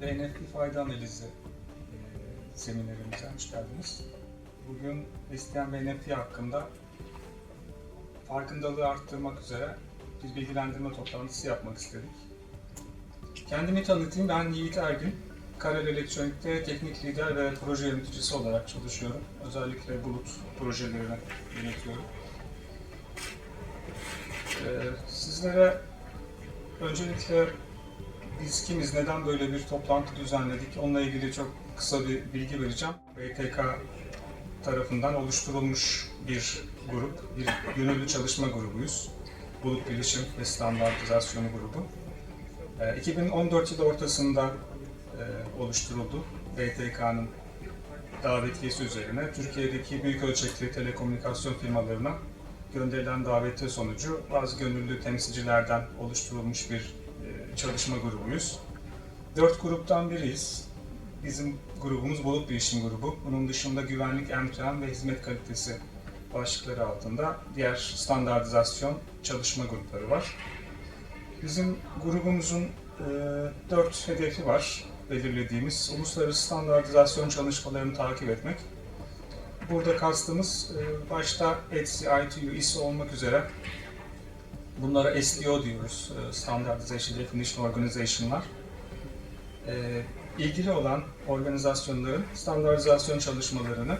Ve NFT fayda analizi e, seminerimize hoş geldiniz. Bugün ve NFT hakkında farkındalığı arttırmak üzere bir bilgilendirme toplantısı yapmak istedik. Kendimi tanıtayım, ben Yiğit Ergün. Karel Elektronik'te teknik lider ve proje yöneticisi olarak çalışıyorum. Özellikle bulut projelerini yönetiyorum. Ee, sizlere öncelikle biz kimiz, neden böyle bir toplantı düzenledik, onunla ilgili çok kısa bir bilgi vereceğim. BTK tarafından oluşturulmuş bir grup, bir gönüllü çalışma grubuyuz. Bulut Bilişim ve Standartizasyonu grubu. Ee, 2014 yılı ortasında e, oluşturuldu. BTK'nın davetiyesi üzerine Türkiye'deki büyük ölçekli telekomünikasyon firmalarına gönderilen davetiye sonucu bazı gönüllü temsilcilerden oluşturulmuş bir çalışma grubuyuz. Dört gruptan biriyiz. Bizim grubumuz Bulut Bilişim Grubu. Bunun dışında güvenlik, emtihan ve hizmet kalitesi başlıkları altında diğer standartizasyon çalışma grupları var. Bizim grubumuzun e, dört hedefi var belirlediğimiz. Uluslararası standartizasyon çalışmalarını takip etmek. Burada kastımız e, başta ETSI, ITU, ISO olmak üzere bunlara SDO diyoruz, e, Standardization Definition Organization'lar. E, ilgili olan organizasyonların standartizasyon çalışmalarını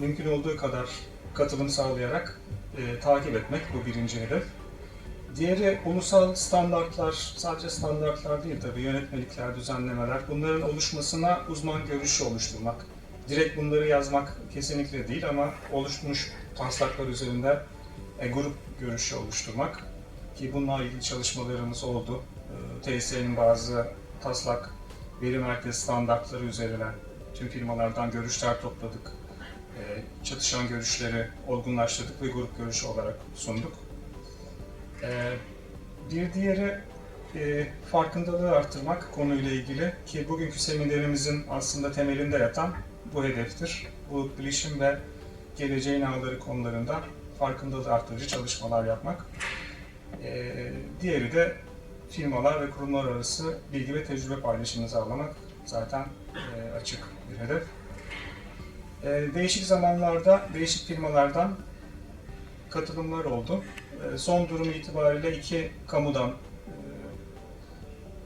mümkün olduğu kadar katılım sağlayarak e, takip etmek bu birinci hedef. Diğeri ulusal standartlar, sadece standartlar değil tabii yönetmelikler, düzenlemeler. Bunların oluşmasına uzman görüşü oluşturmak. Direkt bunları yazmak kesinlikle değil ama oluşmuş taslaklar üzerinde e, grup görüşü oluşturmak. Ki bununla ilgili çalışmalarımız oldu. E, TSE'nin bazı taslak veri merkezi standartları üzerine tüm firmalardan görüşler topladık. E, çatışan görüşleri olgunlaştırdık ve grup görüşü olarak sunduk. Ee, Bir diğeri e, farkındalığı arttırmak konuyla ilgili ki bugünkü seminerimizin aslında temelinde yatan bu hedeftir. Bu bilişim ve geleceğin ağları konularında farkındalığı arttırıcı çalışmalar yapmak. Ee, Diğeri de firmalar ve kurumlar arası bilgi ve tecrübe paylaşımını sağlamak zaten e, açık bir hedef. Ee, Değişik zamanlarda değişik firmalardan katılımlar oldu. Ee, Son durum itibariyle iki kamudan e,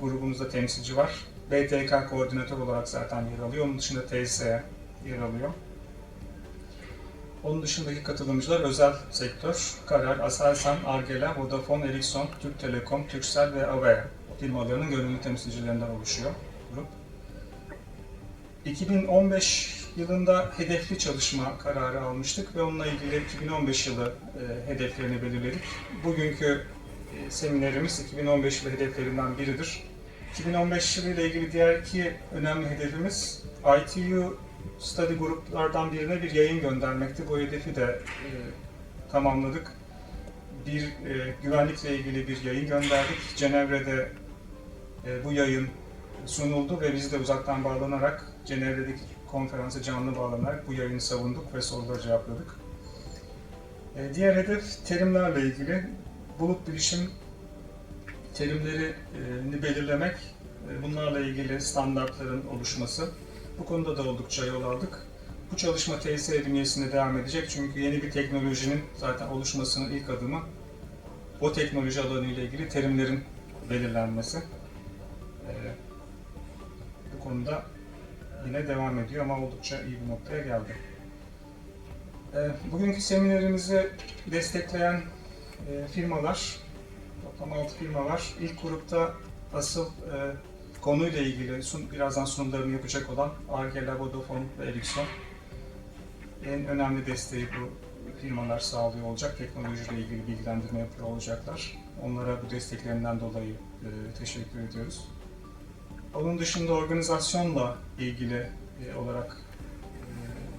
grubumuzda temsilci var. BTK koordinatör olarak zaten yer alıyor. Onun dışında TSE yer alıyor. Onun dışındaki katılımcılar özel sektör, Karar, Aselsan, Argela, Vodafone, Ericsson, Türk Telekom, Turkcell ve Avea firmalarının gönüllü temsilcilerinden oluşuyor grup. 2015 yılında hedefli çalışma kararı almıştık ve onunla ilgili 2015 yılı e, hedeflerini belirledik. Bugünkü e, seminerimiz 2015 yılı hedeflerinden biridir. 2015 yılı ile ilgili diğer iki önemli hedefimiz ITU study gruplardan birine bir yayın göndermekti. Bu hedefi de e, tamamladık. Bir e, güvenlikle ilgili bir yayın gönderdik. Cenevre'de e, bu yayın sunuldu ve biz de uzaktan bağlanarak Cenevre'deki konferansa canlı bağlanarak bu yayını savunduk ve soruları cevapladık. E, diğer hedef terimlerle ilgili. Bulut bilişim terimlerini belirlemek, e, bunlarla ilgili standartların oluşması. Bu konuda da oldukça yol aldık. Bu çalışma TSE bünyesinde devam edecek çünkü yeni bir teknolojinin zaten oluşmasının ilk adımı o teknoloji alanı ilgili terimlerin belirlenmesi. E, bu konuda yine devam ediyor ama oldukça iyi bir noktaya geldi. E, bugünkü seminerimizi destekleyen e, firmalar, toplam 6 firma var. İlk grupta asıl e, konuyla ilgili sun, birazdan sunumlarını yapacak olan Argela, Vodafone ve Ericsson. En önemli desteği bu firmalar sağlıyor olacak. Teknolojiyle ilgili bilgilendirme yapıyor olacaklar. Onlara bu desteklerinden dolayı e, teşekkür ediyoruz. Onun dışında organizasyonla ilgili e, olarak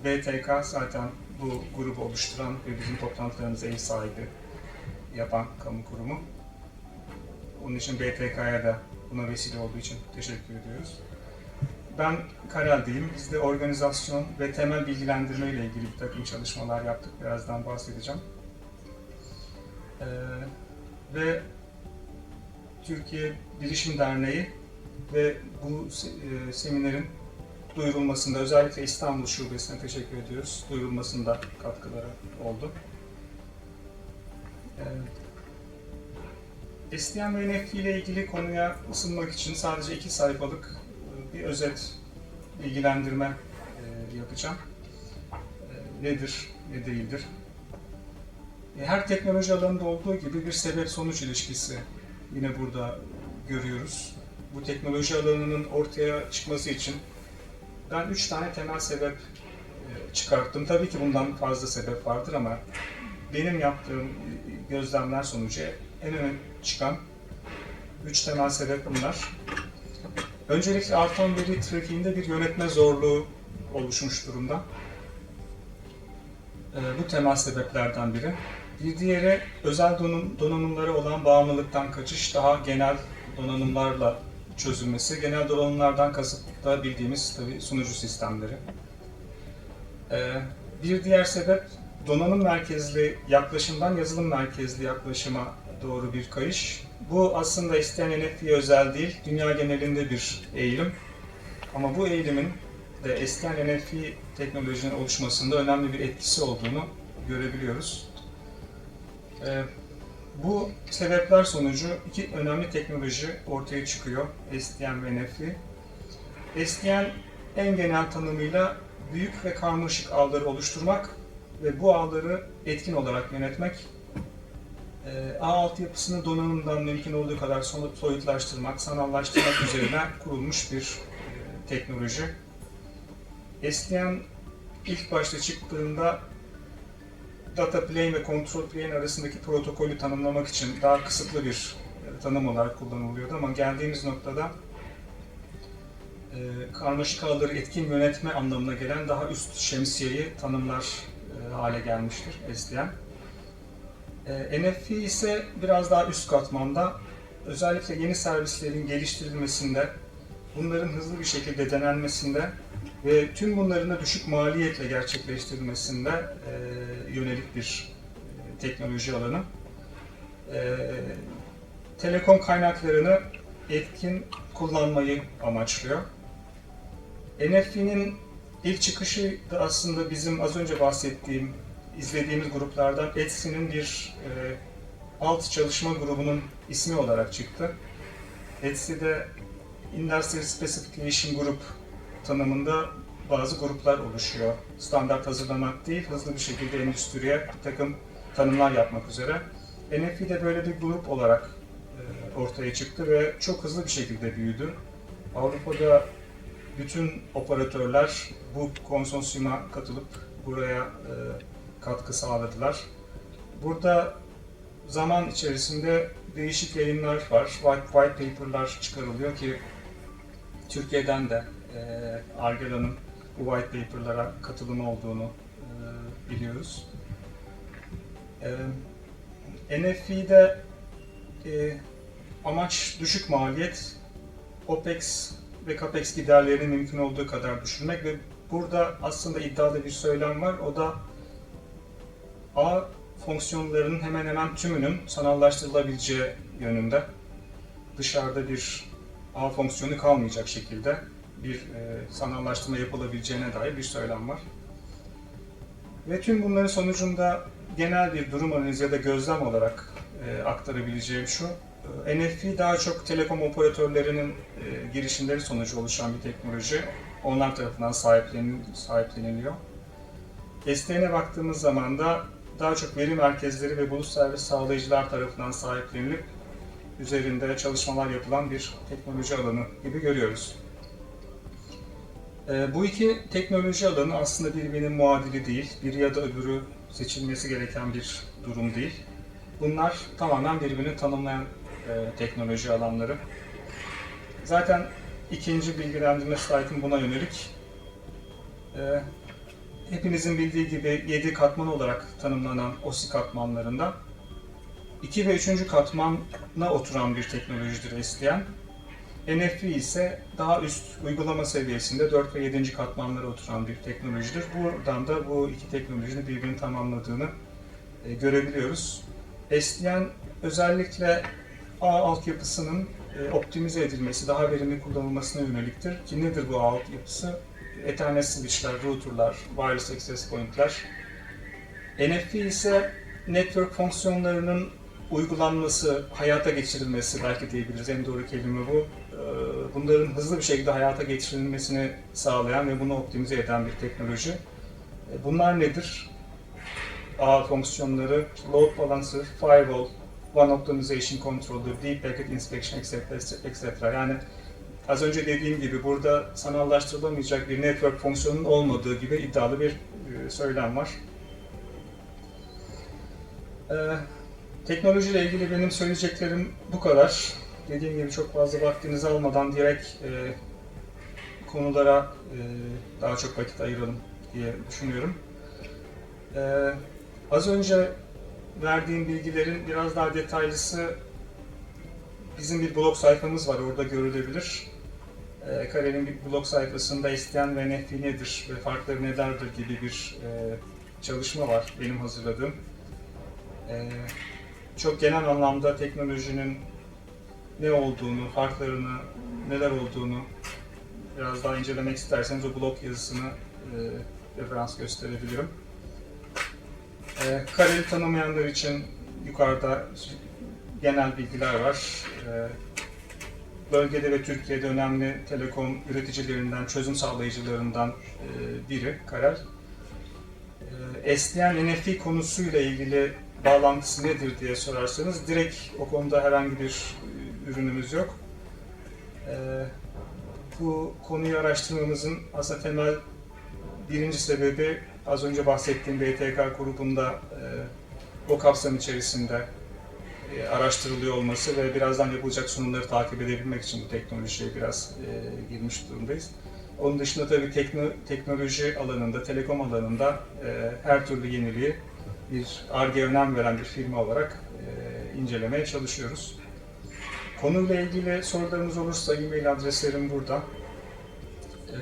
e, BTK zaten bu grubu oluşturan ve bizim toplantılarımıza ev sahibi yapan kamu kurumu. Onun için BTK'ya da buna vesile olduğu için teşekkür ediyoruz. Ben Karel'deyim. Biz de organizasyon ve temel bilgilendirme ile ilgili bir takım çalışmalar yaptık. Birazdan bahsedeceğim. Ee, ve Türkiye Bilişim Derneği ve bu e, seminerin duyurulmasında özellikle İstanbul Şubesi'ne teşekkür ediyoruz. Duyurulmasında katkıları oldu. Ee, STM ve NFT ile ilgili konuya ısınmak için sadece iki sayfalık e, bir özet bilgilendirme e, yapacağım. E, Nedir, ne değildir? Her teknoloji alanında olduğu gibi bir sebep-sonuç ilişkisi yine burada görüyoruz. Bu teknoloji alanının ortaya çıkması için ben üç tane temel sebep çıkarttım. Tabii ki bundan fazla sebep vardır ama benim yaptığım gözlemler sonucu en öne çıkan üç temel sebep bunlar. Öncelikle artan veri trafiğinde bir yönetme zorluğu oluşmuş durumda. E, Bu temel sebeplerden biri. Bir diğeri özel donanım, donanımlara olan bağımlılıktan kaçış, daha genel donanımlarla çözülmesi. Genel donanımlardan kasıt da bildiğimiz tabii sunucu sistemleri. Ee, bir diğer sebep donanım merkezli yaklaşımdan yazılım merkezli yaklaşıma doğru bir kayış. Bu aslında isteyen NFT'ye özel değil, dünya genelinde bir eğilim. Ama bu eğilimin de isteyen NFT teknolojinin oluşmasında önemli bir etkisi olduğunu görebiliyoruz. Ee, bu sebepler sonucu iki önemli teknoloji ortaya çıkıyor. SDN ve NFT. SDN en genel tanımıyla büyük ve karmaşık ağları oluşturmak ve bu ağları etkin olarak yönetmek. Ee, Ağ altyapısını donanımdan mümkün olduğu kadar soyutlaştırmak, sanallaştırmak üzerine kurulmuş bir e, teknoloji. SDN ilk başta çıktığında data plane ve control plane arasındaki protokolü tanımlamak için daha kısıtlı bir e, tanım olarak kullanılıyordu ama geldiğimiz noktada e, karmaşık ağları etkin yönetme anlamına gelen daha üst şemsiyeyi tanımlar e, hale gelmiştir SDN. E, NFT ise biraz daha üst katmanda özellikle yeni servislerin geliştirilmesinde, bunların hızlı bir şekilde denenmesinde ve tüm bunların da düşük maliyetle gerçekleştirilmesinde e, yönelik bir e, teknoloji alanı. E, telekom kaynaklarını etkin kullanmayı amaçlıyor. NFT'nin ilk çıkışı da aslında bizim az önce bahsettiğim, izlediğimiz gruplardan Etsy'nin bir e, alt çalışma grubunun ismi olarak çıktı. Etsy'de Industry Specification Group tanımında bazı gruplar oluşuyor. Standart hazırlamak değil, hızlı bir şekilde endüstriye bir takım tanımlar yapmak üzere. NFT de böyle bir grup olarak e, ortaya çıktı ve çok hızlı bir şekilde büyüdü. Avrupa'da bütün operatörler bu konsorsiyuma katılıp buraya e, katkı sağladılar. Burada zaman içerisinde değişik yayınlar var, white, white paper'lar çıkarılıyor ki Türkiye'den de e, Argela'nın bu white paper'lara katılımı olduğunu e, biliyoruz. E, NFV'de e, amaç düşük maliyet, OPEX ve CAPEX giderlerini mümkün olduğu kadar düşürmek ve burada aslında iddialı bir söylem var. O da A fonksiyonlarının hemen hemen tümünün sanallaştırılabileceği yönünde. Dışarıda bir A fonksiyonu kalmayacak şekilde bir e, sanallaştırma yapılabileceğine dair bir söylem var. Ve tüm bunların sonucunda genel bir durum analizi ya da gözlem olarak e, aktarabileceğim şu, e, NFT daha çok telekom operatörlerinin girişimleri sonucu oluşan bir teknoloji. Onlar tarafından sahiplenil- sahipleniliyor. SDN'e baktığımız zaman da daha çok veri merkezleri ve bulut servis sağlayıcılar tarafından sahiplenilip üzerinde çalışmalar yapılan bir teknoloji alanı gibi görüyoruz. Ee, bu iki teknoloji alanı aslında birbirinin muadili değil, biri ya da öbürü seçilmesi gereken bir durum değil. Bunlar tamamen birbirini tanımlayan e, teknoloji alanları. Zaten ikinci bilgilendirme slaytım buna yönelik. Hepinizin bildiği gibi 7 katman olarak tanımlanan OSI katmanlarında 2 ve 3. katmana oturan bir teknolojidir SDN. NFT ise daha üst uygulama seviyesinde 4 ve 7. katmanlara oturan bir teknolojidir. Buradan da bu iki teknolojinin birbirini tamamladığını e, görebiliyoruz. SDN özellikle ağ altyapısının e, optimize edilmesi, daha verimli kullanılmasına yöneliktir. Ki nedir bu ağ yapısı? Ethernet switchler, routerlar, wireless access point'ler. NFV ise network fonksiyonlarının uygulanması, hayata geçirilmesi belki diyebiliriz. En doğru kelime bu. Ee, Bunların hızlı bir şekilde hayata geçirilmesini sağlayan ve bunu optimize eden bir teknoloji. E, Bunlar nedir? ağ fonksiyonları, load balancer, firewall, one optimization controller, deep packet inspection, etc. etc. Yani az önce dediğim gibi burada sanallaştırılamayacak bir network fonksiyonunun olmadığı gibi iddialı bir e, söylem var. Ee, teknolojiyle ilgili benim söyleyeceklerim bu kadar. Dediğim gibi çok fazla vaktinizi almadan direkt e, konulara e, daha çok vakit ayıralım diye düşünüyorum. Ee, az önce verdiğim bilgilerin biraz daha detaylısı bizim bir blog sayfamız var, orada görülebilir. Ee, Kare'nin bir blog sayfasında isteyen ve NFP nedir ve farkları nelerdir gibi bir e, çalışma var benim hazırladığım. Ee, çok genel anlamda teknolojinin ne olduğunu, farklarını, neler olduğunu biraz daha incelemek isterseniz o blog yazısını e, referans gösterebilirim. E, Kareli tanımayanlar için yukarıda genel bilgiler var. E, bölgede ve Türkiye'de önemli telekom üreticilerinden, çözüm sağlayıcılarından e, biri Karel. E, SDN NFT konusuyla ilgili bağlantısı nedir diye sorarsanız direkt o konuda herhangi bir e, ürünümüz yok. E, bu konuyu araştırmamızın aslında temel birinci sebebi az önce bahsettiğim BTK grubunda o kapsam içerisinde araştırılıyor olması ve birazdan yapılacak sunumları takip edebilmek için bu teknolojiye biraz e, girmiş durumdayız. Onun dışında tabii tekno, teknoloji alanında, telekom alanında e, her türlü yeniliği bir ARGE önem veren bir firma olarak e, incelemeye çalışıyoruz. Konuyla ilgili sorularınız olursa e-mail adreslerim burada. E,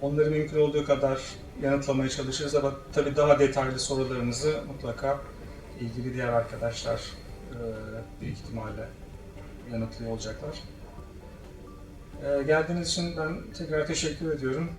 onları mümkün olduğu kadar yanıtlamaya çalışırız ama tabii daha detaylı sorularınızı mutlaka ilgili diğer arkadaşlar e, büyük ihtimalle yanıtlıyor olacaklar. E, geldiğiniz için ben tekrar teşekkür ediyorum.